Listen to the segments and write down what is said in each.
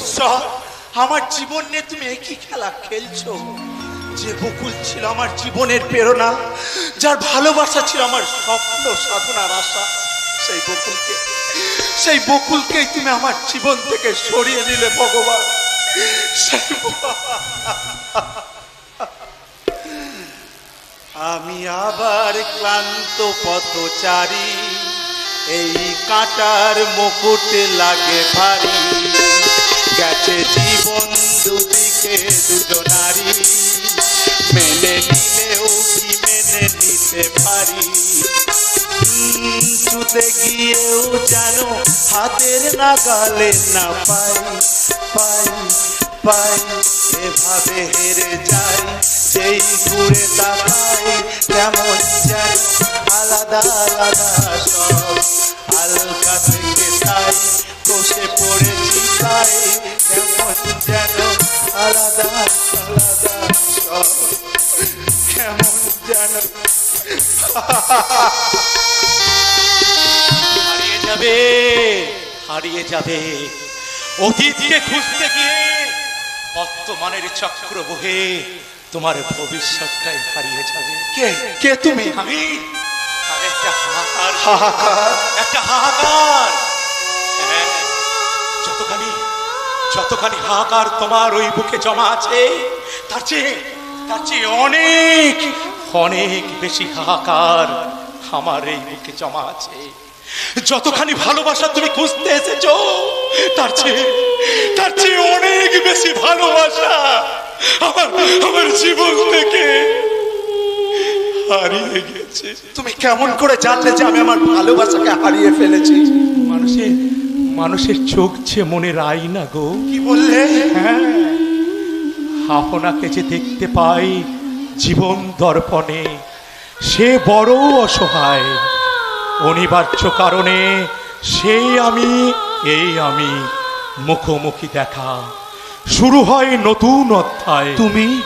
ঈশ্বর, আমার জীবন নিয়ে তুমি একই খেলা খেলছো। যে বকুল ছিল আমার জীবনের প্রেরণা, যার ভালোবাসা ছিল আমার স্বপ্ন সাধনার আশা, সেই বকুলকে, সেই বকুলকেই তুমি আমার জীবন থেকে সরিয়ে নিলে ভগবান। আমি আবার ক্লান্ত পথচারী, এই কাটার মুকুট লাগে ভারী। গেছে জীবন দুদিকে দুজনারি মেনে নিলেও কি মেনে নিতে পারি? ছুতে গিয়েও যেন হাতের নাগালে না পাই পাই পাই, এভাবে হেরে যাই। সেই ঘুরে তাকাই, কেমন যেন আলাদা আলাদা সব। হালকা থেকে তাই কষে পড়েছি তাই হারিয়ে যাবে হারিয়ে যাবে। অতীতকে খুঁজতে গিয়ে বর্তমানের চক্র বহে তোমার ভবিষ্যৎটাই হারিয়ে যাবে। কে? কে তুমি? আমি। হাহাকার? একটা হাহাকার। হ্যাঁ, যতখানি যতখানি হাহাকার তোমার ওই বুকে জমা আছে তার চেয়ে তার চেয়ে অনেক অনেক বেশি হাহাকার আমার এই বুকে জমা আছে। যতখানি ভালোবাসা তুমি খুঁজতে এসেছ তার চেয়ে তার চেয়ে অনেক বেশি ভালোবাসা আমার আমার জীবন থেকে হারিয়ে গেছে। তুমি কেমন করে জানলে যে আমি আমার ভালোবাসাকে হারিয়ে ফেলেছি? মানুষের মানুষের চোখ যে মনের আইনা গো। কি বললে? হ্যাঁ। আপনাকে যে দেখতে পাই জীবন দর্পণে সে বড় অসহায়। অনিবার্য কারণে সেই আমি এই আমি মুখোমুখি দেখা। শুরু হয় নতুন অধ্যায়। তুমি?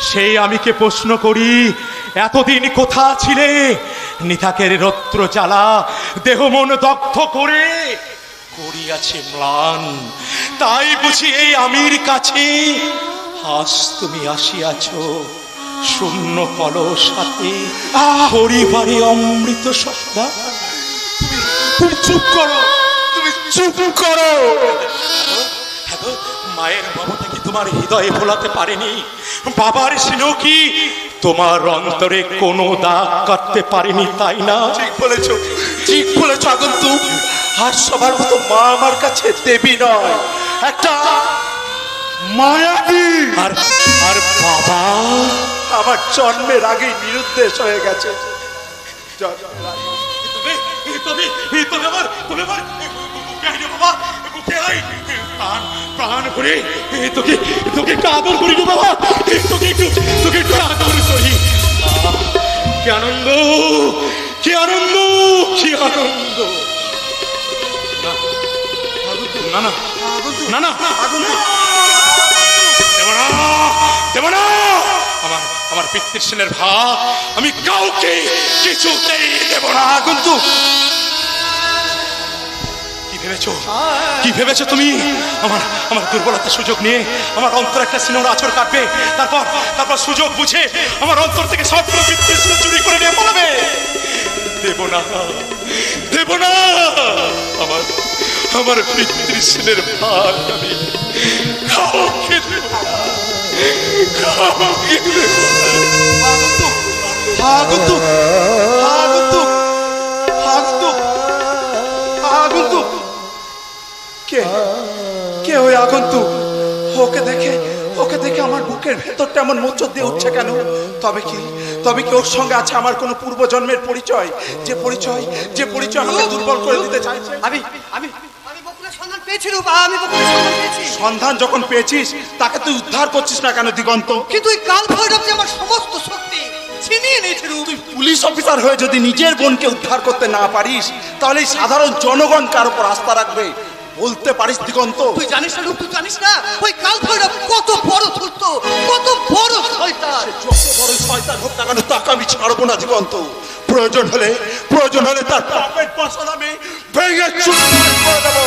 সেই আমিকে প্রশ্ন করি এতদিন কোথা ছিলে? নিথাকের রত্র জ্বালা দেহ মন দগ্ধ করে করিয়াছে ম্লান। তাই বুঝি এই আমির কাছে হাস তুমি আসিয়াছ। শূন্য কলস হাতে পরিবারে অমৃত সত্তা। তুমি চুপ করো, তুমি চুপ করো। হ্যাঁ মায়ের মমতা কি তোমার হৃদয়ে ভোলাতে পারেনি? বাবার স্নেহ কি তোমার অন্তরে কোনো দাগ কাটতে পারেনি, তাই না? ঠিক বলেছ ঠিক বলেছ আগন্তুক। আর সবার মতো মা আমার কাছে দেবী নয়। একটা মায়াবী আর আর বাবা আমার জন্মের আগেই নিরুদ্দেশ হয়ে গেছে প্রাণ করে তোকে তোকে একটু আদর করি রে বাবা তোকে একটু তোকে একটু আদর করি কি আনন্দ কি আনন্দ কি আনন্দ না না না না দেব না। আমার আমার পিতৃষ্ণের ভাব আমি কাউকে কিছুতেই দেব না, কিন্তু ভেবেছো? কি ভেবেছো তুমি? আমার আমার দুর্বলতার সুযোগ নিয়ে, আমার অন্তর একটা সিনেমার আচর কাটবে, তারপর তারপর সুযোগ বুঝে আমার অন্তর থেকে সব বিতৃষ্ণ চুরি করে নিয়ে পালাবে। দেব না দেব না। আমার আমার পিতৃষ্ণের ভাগ আমি কাউকে। কাউকে আগন্তুক আগন্তুক আগন্তুক আগন্তুক। কে কে ওই আগন্তুক? ওকে দেখে ওকে দেখে আমার বুকের ভেতরটা এমন মোচর দিয়ে উঠছে কেন? তবে কি তবে কি ওর সঙ্গে আছে আমার কোনো পূর্বজন্মের পরিচয়? যে পরিচয় যে পরিচয় আমাকে দুর্বল করে দিতে চাইছে? আমি আমি সন্ধান আমি বকুলের সন্ধান পেয়েছি? সন্ধান যখন পেয়েছিস তাকে তুই উদ্ধার করছিস না কেন দিগন্ত? কিন্তু ওই কাল ভৈরব যে আমার সমস্ত শক্তি ছিনিয়ে নিয়েছে রূপ তুই পুলিশ অফিসার হয়ে যদি নিজের বোনকে উদ্ধার করতে না পারিস তাহলে এই সাধারণ জনগণ কার উপর আস্থা রাখবে? বলতে পারিস দিগন্ত? তুই জানিস না রূপ তুই জানিস না? ওই কাল ভৈরব কত বড় ধূর্ত কত বড় শয়তান। যত বড় শয়তান হোক না কেন তাকে আমি ছাড়বো না দিগন্ত। প্রয়োজন হলে প্রয়োজন হলে তার পাপের পাশাল আমি ভেঙে চুরমার করে দেবো।